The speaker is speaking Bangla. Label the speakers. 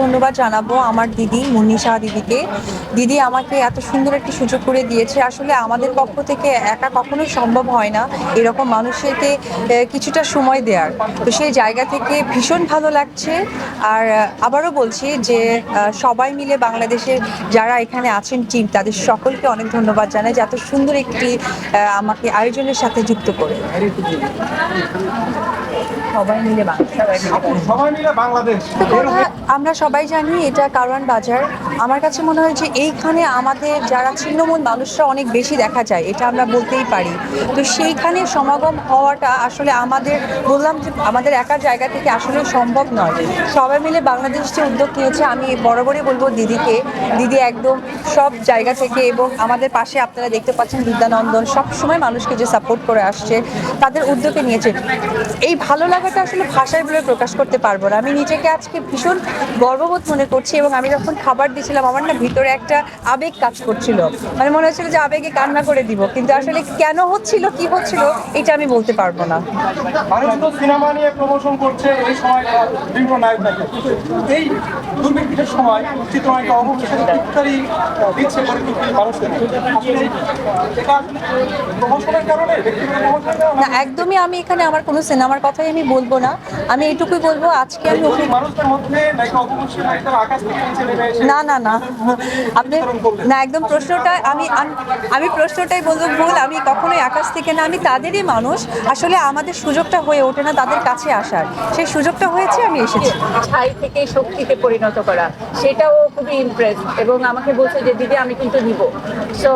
Speaker 1: ধন্যবাদ জানাব আমার দিদি মুন্নিশা দিদিকে। দিদি আমাকে এত সুন্দর একটি সুযোগ করে দিয়েছে। আসলে আমাদের পক্ষ থেকে একা কখনোই সম্ভব হয় না এরকম মানুষকে কিছুটা সময় দেওয়ার তো সেই জায়গা থেকে ভীষণ ভালো লাগছে। আর আবারও বলছি যে সবাই মিলে বাংলাদেশের যারা এখানে আছেন টিম তাদের সকলকে অনেক ধন্যবাদ জানাই যে এত সুন্দর একটি আমাকে আয়োজনের সাথে যুক্ত করে। সবাই মিলে
Speaker 2: সবাই মিলে বাংলাদেশ।
Speaker 1: আমরা সবাই জানি এটা কারওয়ান বাজার। আমার কাছে মনে হয় যে এইখানে আমাদের যারা ছিন্নমূল মানুষরা অনেক বেশি দেখা যায় এটা আমরা বলতেই পারি। তো সেইখানে সমাগম হওয়াটা আসলে আমাদের বললাম যে আমাদের একা জায়গা থেকে আসলে সম্ভব নয়। সবাই মিলে বাংলাদেশ যে উদ্যোগ নিয়েছে আমি বরাবরই বলব দিদিকে। দিদি একদম সব জায়গা থেকে এবং আমাদের পাশে আপনারা দেখতে পাচ্ছেন বিদ্যানন্দন সবসময় মানুষকে যে সাপোর্ট করে আসছে তাদের উদ্যোগে নিয়েছে। এই ভালো লাগাটা আসলে ভাষায় বলে প্রকাশ করতে পারব না। আমি নিজেকে আজকে ভীষণ গর্ববোধ মনে করছি এবং আমি যখন খাবার দিয়েছিলাম আমার না ভিতরে একটা আবেগ কাজ করছিল। মানে মনে হচ্ছিল যে আবেগে কান্না করে দিব। কিন্তু আসলে কেন হচ্ছিল কি হচ্ছিল এটা আমি বলতে পারব না।
Speaker 2: মানুষ তো সিনেমা নিয়ে প্রমোশন করছে এই সময় বিভিন্ন নায়ক এই দুর্ভিক্ষের সময় চিত্রনায়িকা দিচ্ছে এটা প্রমোশনের কারণে?
Speaker 1: না একদমই আমি এখানে আমার কোনো সিনেমার কথাই আমি বলব না। আমি এইটুকুই বলব আজকে আমি না না না। আপনি না একদম প্রশ্নটা আমি আমি প্রশ্নটাই বলব ভুল। আমি কখনোই আকাশ থেকে না আমি তাদেরই মানুষ। আসলে আমাদের সুযোগটা হয়ে ওঠে না তাদের কাছে আসার। সেই সুযোগটা হয়েছে আমি এসেছি।
Speaker 3: ছাই থেকে শক্তিতে পরিণত করা সেটাও খুবই ইমপ্রেস এবং আমাকে বলছে যে দিদি আমি কিন্তু নিব। সো